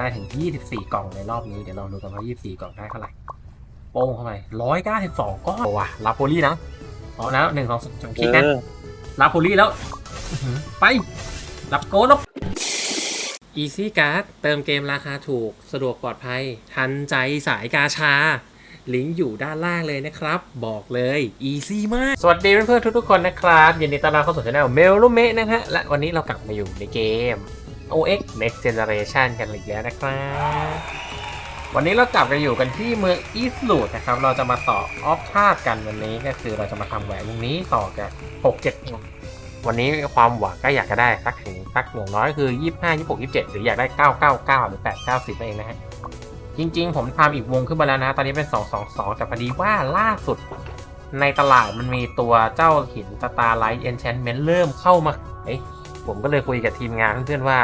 ได้ถึง 24 กล่องในรอบนี้ เดี๋ยวเราดูกันว่า 24 กล่องได้เท่าไหร่ โป้งเข้าไป192 ก้อนโอ้ว่ะรับโพลี่นะเอาแล้วหนึ่งสองสามคลิกนะเออรับโพลี่แล้วอื้อหือไปรับโกนแล้ว Easy Card เติมเกมราคาถูก สะดวกปลอดภัย ทันใจสายกาชา ลิงก์อยู่ด้านล่างเลยนะครับ บอกเลย Easy มาก สวัสดีเพื่อนๆทุกๆคนนะครับยินดีต้อนรับเข้าสู่ช่องเมลลูเมะนะฮะ และวันนี้เรากลับมาอยู่ในเกม OX Next Generation กันอีกแล้วนะครับ วันนี้เรากลับกันอยู่กันที่เมืองอีสลูดนะครับ เราจะมาต่อออฟทาดกันวันนี้ก็คือเราจะมาทำแหวนวงนี้ต่อจาก6 7วันนี้ความหวังก็อยากจะได้สักถึงสักหน่วงน้อยคือ 25 26 27 หรืออยากได้ 999 หรือ 890นั่นเองนะฮะ จริง ๆ ผมทำอีกวงขึ้นมาแล้วนะ ตอนนี้เป็น 222 แต่พอดีว่าล่าสุดในตลาดมันมีตัวเจ้าหินสตาร์ไลท์เอนช n นเมนต์เริ่มเข้ามาเอ้ยผมก็เลยคุยกับทีมงานเพื่อนๆว่า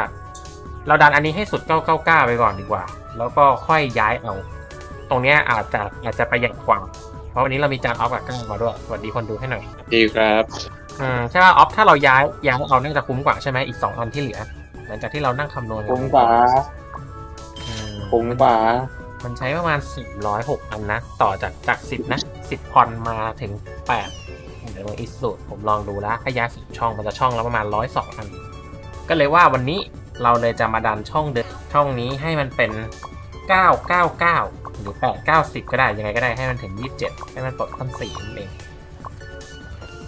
เราดันอันนี้ให้สุด 999 ไปก่อนดีกว่า แล้วก็ค่อยย้ายเอา ตรงเนี้ยอาจจะอาจจะประหยัดกว่า เพราะวันนี้เรามีจานออฟกับก้างมาด้วย สวัสดีคนดูให้หน่อยดีครับอืมใช่ป่ะออฟถ้าเราย้ายย้ายเอาน่าจะคุ้มกว่าใช่ไหมอีก 2 อันที่เหลือ หลังจากที่เรานั่งคำนวณกันคุ้มกว่าอืม คุ้มกว่ามันใช้ประมาณ 406 อันนะ ต่อจากจาก 10 นะ 10พอนมาถึง 8 เดี๋ยวลองอีกสูตรผมลองดูแล้วถ้าย้ายสิบช่องมันจะช่องละประมาณ 102 อัน ก็เลยว่าวันนี้เราเลยจะมาดันช่องเดิมช่องนี้ให้มันเป็น 999 หรือ 890 ก็ได้ ยังไงก็ได้ให้มันถึง 27 ให้มันปลดขั้น4นั่นเอง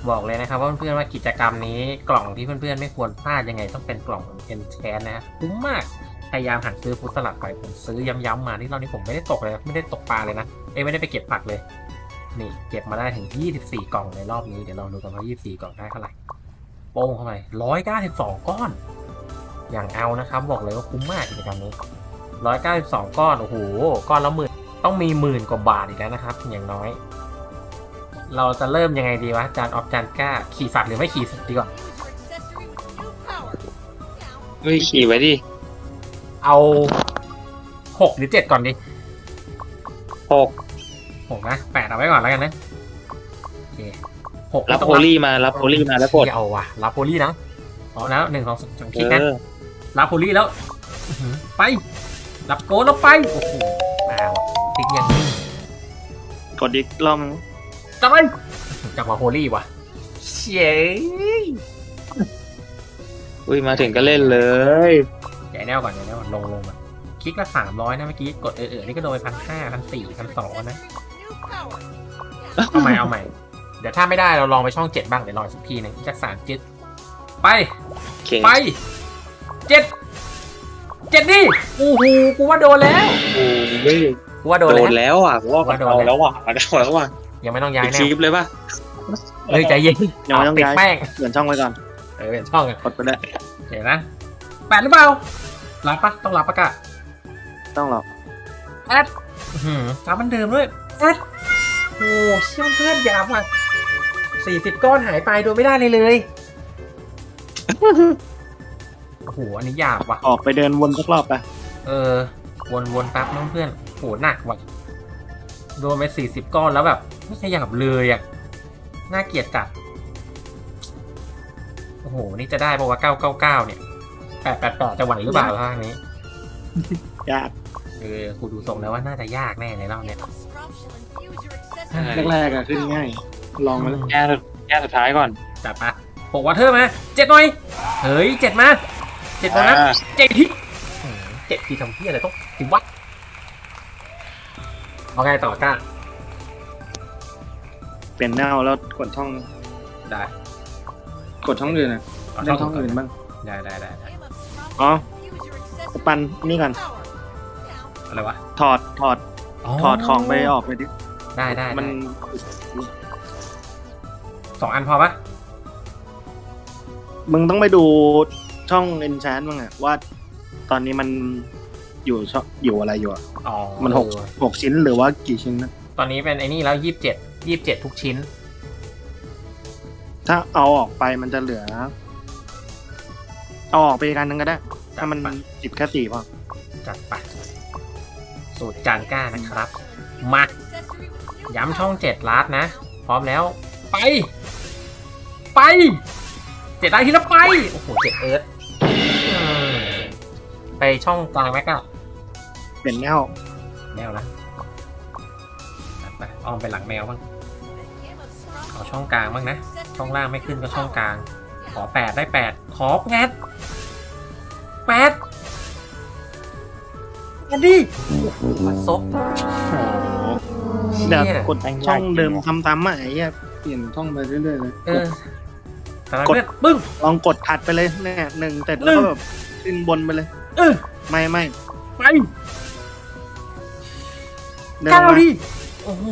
บอกเลยนะครับว่าเพื่อนๆว่ากิจกรรมนี้กล่องที่เพื่อนๆไม่ควรพลาดยังไงต้องเป็นกล่อง e n c h a n นะฮะคุ้มมาก พยายามหันซื้อฟุตสลัดไปผมซื้อย้ำๆมาที่รอบนี้ผมไม่ได้ตกเลยไม่ได้ตกปลาเลยนะเอ้ยไม่ได้ไปเก็บผักเลย นี่เก็บมาได้ถึง 24 กล่องในรอบนี้เดี๋ยวเราดูกันว่า 24 กล่องได้เท่าไหร่โป้งเข้าไป192 ก้อน อย่างเอานะครับบอกเลยว่าคุ้มมากกิจกรรมนี้ 192 ก้อนโอ้โหก้อนละหมื่นต้องมีหมื่นกว่าบาทอีกแล้วนะครับ อย่างน้อย เราจะเริ่มยังไงดีวะจานออฟจานกล้า ขี่สัตว์หรือไม่ขี่สัตว์ดีกว่าเฮ้ยขี่ไว้ดิ เอาหกหรือเจ็ดก่อนดิหกหกนะแปดเอาไว้ก่อนแล้วกันนะโอเคหกรับต้องโพลี่มารับโพลี่มาแล้วกดเอาว่ะรับโพลี่นะเอาแล้วหนึ่งสองสามคเอลิกนะอรับโพลี่แล้วอื้อหือไปรับโกนแล้วไปโอ้โหอ้าวคลิกยังนิ่งกดอีกรอบนึงจะไปกลับมาโพลี่ว่ะเฉยอุ้ยมาถึงก็เล่นเลยใหญ่ แนวก่อนใหญ่แนวก่อนลงลงมาคลิกละสามร้อยนะเมื่อกี้กดเออเออนี่ก็โดนไปพันห้าพันสี่พันสองนะเอาใหม่เอาใหม่ เดี๋ยวถ้าไม่ได้เราลองไปช่องเจ็ดบ้างเดี๋ยวรออีกสักทีหนึงจากสามจิตไปโอเคไปเจ็ดเจ็ดดิโอ้โหกูว่าโดนแล้วโอ้ยกูว่าโดโดนนแล้วแล้วอะว่ามันเอาแล้วอะมันเอาแล้วอะยังไม่ต้องย้ายปิดแน่คลิปเลยป่ะเฮ้ยใจเย็นยังไม่ต้องปิดย้ายแป้งเปลี่ยนช่องไว้ก่อนเออเปลี่ยนช่องกันกดไปได้เดี๋ยวนะแปดหรือเปล่า รับปะต้องรับปะกะต้องหรอกแอดอื้อหือซ้ำมันเดิมด้วยแอดโอ้เชี่ยเพื่อนยาวอะสี่สิบก้อนหายไปโดยไม่ได้เลยเลยโอ้โหอันนี้หยาบว่ะ ออกไปเดินวนสักรอบไปเออ วนวนแป๊บน้องเพื่อนโหหนักว่ะโดนไปสี่สิบก้อนแล้วแบบไม่ขยับเลยอะน่าเกลียดจัดโอ้โห นี่จะได้ปะว่าเก้าเก้าเก้าเนี่ย แปดแปดแปดจะไหวหรือเปล่าทางนี้ยากเออกูดูทรงแล้วว่าน่าจะยากแน่ในรอบเนี้ยแรกๆอะขึ้นง่าย ลองมาแล้วแก้แก้สุดท้ายก่อนจัดปะหกวอเทอร์มาเจ็ดหน่อย เฮ้ยเจ็ดมาเจ็ดตรงนั้นอ่าเจ็ดที่อืมเจ็ดที่ทำที่อะไรต้องสิวัดเอาไงต่อก้าเปลี่ยนแนวแล้วกดช่องได้ กดช่องอื่นอะเอาเล่นช่องอื่นบ้างได้ได้ได้ ได้อ๋อปันนี่ก่อนอะไรวะ ถอดถอดถอดของไปออกไปดิได้ได้มันได้สองอันพอปะมึงต้องไปดูช่องเอนชานบ้างอะว่าตอนนี้มันอยู่ช่องอยู่อะไรอยู่อะอ๋อมันหกเออว่ะหกชิ้นหรือว่ากี่ชิ้นนะตอนนี้เป็นไอ้นี่แล้วยี่สิบเจ็ดยี่สิบเจ็ดทุกชิ้น ถ้าเอาออกไปมันจะเหลือ เอาออกไปอีกอันนึงก็ได้ ถ้ามันจิบแค่สี่พอจัดไป สูตรจานก้านะครับ มา ย้ำช่องเจ็ดลาดนะ พร้อมแล้ว ไป ไปเจ็ดได้ทีละไป โอ้โหเจ็ดเอิร์ธอืมไปช่องกลางแม็กอะเปลี่ยนแนวแมวนะไปอ้อมไปหลังแมวบ้างเอาช่องกลางบ้างนะ ช่องล่างไม่ขึ้นก็ช่องกลาง ขอแปดได้แปดขอแปดแปดอันนี้มาซบเดี๋ยวเชี่ยกดช่องเดิมซ้ำๆอะไอ้เหี้ยเปลี่ยนช่องไปเรื่อยๆเลยเออแต่ละเพื่อนปึ้งลองกดถัดไปเลยเนี่ยหนึ่งเสร็จแล้วก็แบบขึ้นบนไปเลยเออไม่ไม่ไปเดินเก้ามาดิโอ้โห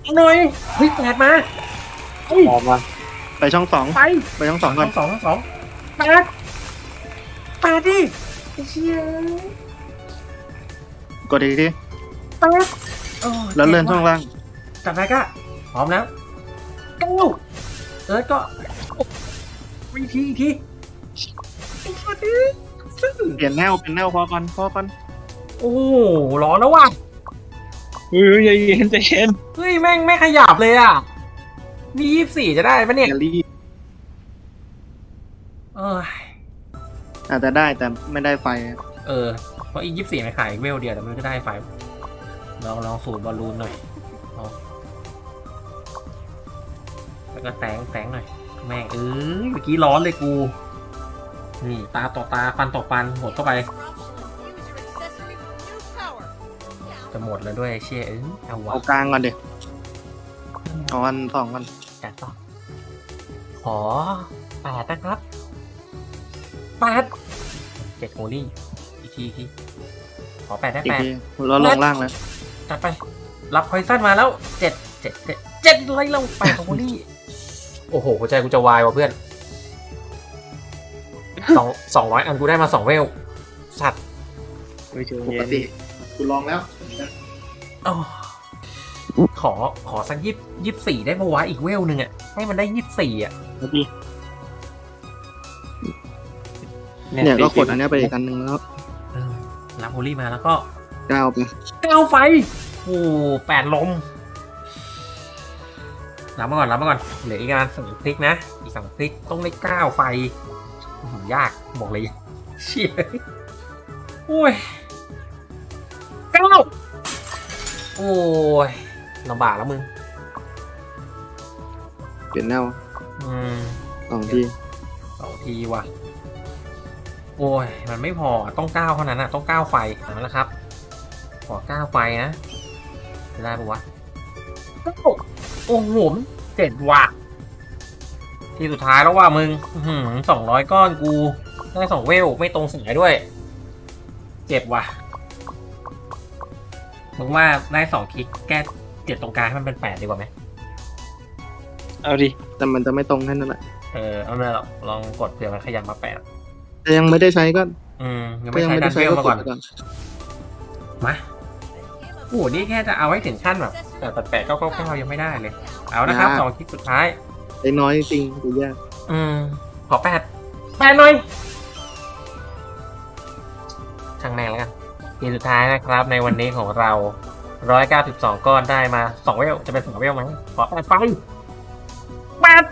เอาหน่อยเฮ้ยแปดมา เฮ้ยออกมาไปช่องสองไปไปช่องสองก่อน สองสองแปดแปดดิไอ้เชี่ยกดอีกทีแปดโอ้ยแล้วเลื่อนช่องล่าง จับไปก็พร้อมแล้วเก้าเอิร์ธก็วิธีอีกทีไอ้สัตว์เอ้ยซึ่งเปลี่ยนแนวเปลี่ยนแนวพอก่อนพอก่อนโอ้โหร้อนแล้วว่ะ เฮ้ยใจเย็นใจเย็น เฮ้ยแม่งไม่ขยับเลยอะ นี่ยี่สี่จะได้ปะเนี่ยอย่ารีบเอออาจจะได้แต่ไม่ได้ไฟเออเพราะอียี่สี่ไม่ขายเวลเดียวแต่มันก็ได้ไฟลองลองสูตรบอลลูนหน่อยเอาแล้วก็แตงแตงหน่อยแม่งเออเมื่อกี้ร้อนเลยกู นี่ตาต่อตาฟันต่อฟันหมดเข้าไป จะหมดแล้วด้วยไอ้เชี่ยเออเอาวะเอากลางก่อนเด็กเอาอันสองก่อนจัดต่อ ขอแปดนะครับแปดเจ็ดโฮลี่อีกทีอีกทีขอแปดได้อีกแปด ทีแล้วลงล่างแล้วจัดไป รับพอยซันมาแล้วเจ็ดเจ็ดเจ็ดเจ็ดไรลงแปดโฮลี่ โอ้โหหัวใจกูจะวายว่ะเพื่อนสองสองร้อยอันกูได้มาสองเวล สัตว์ ไม่เชื่อปเย็กนติกูลองแล้ว อ้อ ขอขอสักยี่ยี่สี่ได้ปะวะอีกเวลหนึ่งอะให้มันได้ยี่สี่อะเนี่ยก็กดอันเนี้ยไปอีกอันหนึ่งแล้วเออรับโฮลี่มาแล้วก็ก้าวไปเก้าไฟโอ้แปดลมรับมาก่อนรับมาก่อนเหลืออีกประมาณสองคลิกนะอีกสองคลิกต้องได้เก้าไฟอื้อหือยากบอกเลยเชี่ยโอ้ยเก้าโอ้ย ลำบากแล้วมึง เปลี่ยนแนวอืมสองทีสองทีว่ะ โอ้ย มันไม่พอต้องเก้าเท่านั้นอะต้องเก้าไฟเอาละครับ ขอเก้าไฟนะจะได้ปะวะเก้าโอ้โหเจ็ดว่ะ ทีสุดท้ายแล้วว่ามึงสองร้อยก้อนกูได้สองเวลไม่ตรงสายด้วย เจ็บว่ะมึงว่าได้สองคลิกแก้ เจ็ดตรงกลางให้มันเป็นแปดดีกว่าไหมเอาดิ แต่มันจะไม่ตรงแค่นั้นแหละเออเอาเลยหรอกลองกดเผื่อมันขยับมาแปดแต่ยังไม่ได้ใช้ก็อืมยังก็ไม่ยังใช้ไม่ดัได้นใช้เวลก็มากก่อดนไปก่อน มาโอ้โหนี่แค่จะเอาให้ถึงขั้นแบบ แต่แปดเก้าเก้าเก้ายังไม่ได้เลย เอานะครับสองคลิปสุดท้าย ไอ้น้อยจริงกูแย่อืม ขอแปดแปดหน่อยช่างแม่งแล้วกันทีสุดท้ายนะครับในวันนี้ของเรา ร้อยเก้าสิบสองก้อนได้มาสองเวลจะเป็นสองเวลไหมขอแปดไฟแปด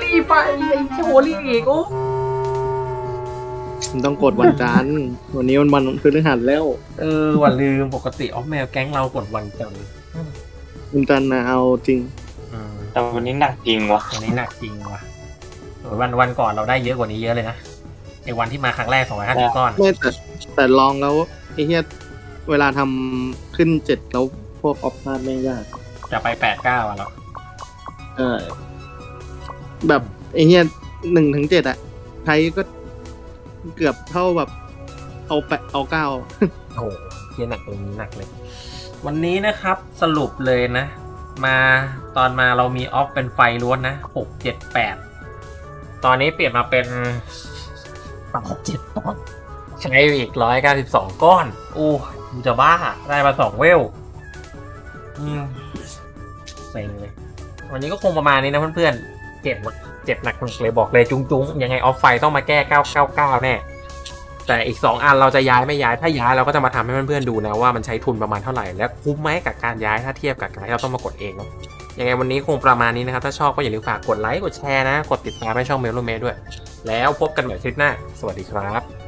รีไฟไอ้โชลี่อีกโอ้มันต้องกดวันจันทร์ วันนี้มันวันพฤหัสแล้ว เออวันลืมปกติออฟแมวแก๊งเรากดวันจันทร์วันจันทร์นะเอาจริงอืมแต่วันนี้หนักจริงวะวันนี้หนักจริงว่ะโอ้ยวันวันก่อนเราได้เยอะกว่านี้เยอะเลยนะไอ้วันที่มาครั้งแรกสองร้อยห้าสิบก้อน ไม่แต่แต่ลองแล้วไอ้เหี้ย เวลาทำขึ้นเจ็ดแล้วพวกออฟพาดไม่ยาก จะไปแปดเก้าอะเนาะเออแบบไอ้เหี้ยหนึ่งถึงเจ็ดอะไทยก็เกือบเท่าแบบเอาแปะเอาเก้าโอ้โหเฮียหนักตรงนี้หนักเลย วันนี้นะครับสรุปเลยนะ มาตอนมาเรามีออฟเป็นไฟล้วนนะหกเจ็ดแปดตอนนี้เปลี่ยนมาเป็นแปดเจ็ดก้อนใช้ไปอีกร้อยเก้าสิบสองก้อน โอ้ย กูจะบ้า ได้มาสองเวลเซ็งเลย วันนี้ก็คงประมาณนี้นะเพื่อนๆ เจ็บเจ็บหนักเลยบอกเลยจุ้งๆ ยังไงออฟไฟต้องมาแก้ 999 แน่ แต่อีก 2 อันเราจะย้ายไม่ย้าย ถ้าย้ายเราก็จะมาทำให้เพื่อนๆดูนะว่ามันใช้ทุนประมาณเท่าไหร่ และคุ้มไหมกับการย้ายถ้าเทียบกับการที่เราต้องมากดเองเนาะยังไงวันนี้คงประมาณนี้นะครับ ถ้าชอบก็อย่าลืมฝากกดไลค์ กดแชร์นะ กดติดตามให้ช่องเมลโลเมด้วย แล้วพบกันใหม่คลิปหน้า สวัสดีครับ